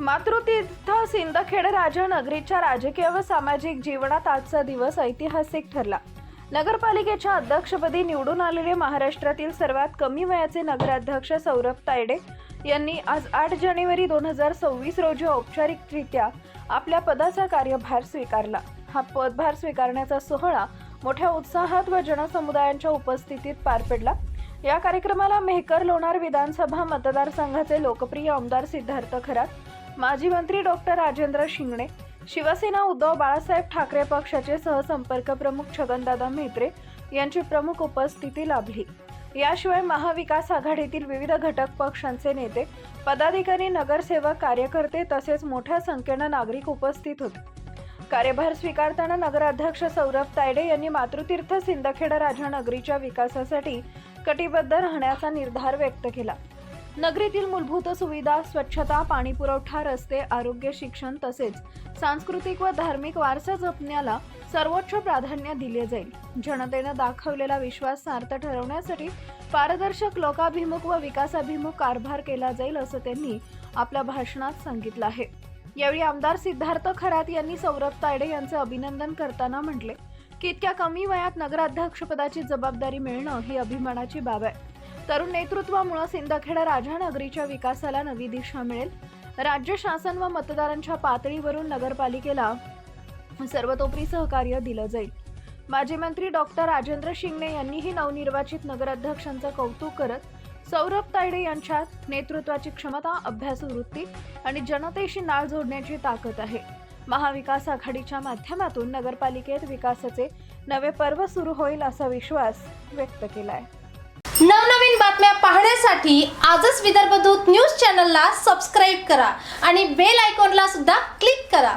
मातृतीर्थ सिंदखेड राजा नगरीच्या राजकीय व सामाजिक जीवनात आजचा दिवस ऐतिहासिक ठरला. नगरपालिकेच्या अध्यक्षपदी निवडून आलेले महाराष्ट्रातील सर्वात कमी वयाचे नगराध्यक्ष सौरभ तायडे यांनी आज आठ जानेवारी दोन हजार सव्वीस रोजी औपचारिकरित्या आपल्या पदाचा कार्यभार स्वीकारला. हा पदभार स्वीकारण्याचा सोहळा मोठ्या उत्साहात व जनसमुदायांच्या उपस्थितीत पार पडला. या कार्यक्रमाला मेहकर लोणार विधानसभा मतदारसंघाचे लोकप्रिय आमदार सिद्धार्थ खरात माजी मंत्री डॉक्टर राजेंद्र शिंगणे शिवसेना उद्धव बाळासाहेब ठाकरे पक्षाचे सहसंपर्क प्रमुख छगनदादा म्हेत्रे यांची प्रमुख उपस्थिती लाभली. याशिवाय महाविकास आघाडीतील विविध घटक पक्षांचे नेते पदाधिकारी नगरसेवक कार्यकर्ते तसेच मोठ्या संख्येनं नागरिक उपस्थित होते. कार्यभार स्वीकारताना नगराध्यक्ष सौरभ तायडे यांनी मातृतीर्थ सिंदखेड राजा नगरीच्या विकासासाठी कटिबद्ध राहण्याचा निर्धार व्यक्त केला. नगरीतील मूलभूत सुविधा स्वच्छता पाणीपुरवठा रस्ते आरोग्य शिक्षण तसेच सांस्कृतिक व धार्मिक वारसा जपण्याला सर्वोच्च प्राधान्य दिले जाईल. जनतेनं दाखवलेला विश्वास सार्थ ठरवण्यासाठी पारदर्शक लोकाभिमुख व विकासाभिमुख कारभार केला जाईल असं त्यांनी आपल्या भाषणात सांगितलं आहे. यावेळी आमदार सिद्धार्थ खरात यांनी सौरभ तायडे यांचे अभिनंदन करताना म्हटले की इतक्या कमी वयात नगराध्यक्षपदाची जबाबदारी मिळणं ही अभिमानाची बाब आहे. तरुण नेतृत्वामुळे सिंदखेडा राजानगरीच्या विकासाला नवी दिशा मिळेल. राज्य शासन व मतदारांच्या पातळीवरून नगरपालिकेला सर्वतोपरी सहकार्य दिलं जाईल. माजी मंत्री डॉक्टर राजेंद्र शिंगणे यांनीही नवनिर्वाचित नगराध्यक्षांचं कौतुक करत सौरभ तायडे यांच्यात नेतृत्वाची क्षमता अभ्यास वृत्ती आणि जनतेशी नाळ जोडण्याची ताकद आहे. महाविकास आघाडीच्या माध्यमातून नगरपालिकेत विकासाचे नवे पर्व सुरू होईल असा विश्वास व्यक्त केलाय. नवनवीन आजच विदर्भ दूत न्यूज चॅनलला सबस्क्राईब करा आणि बेल आयकॉनला सुद्धा क्लिक करा.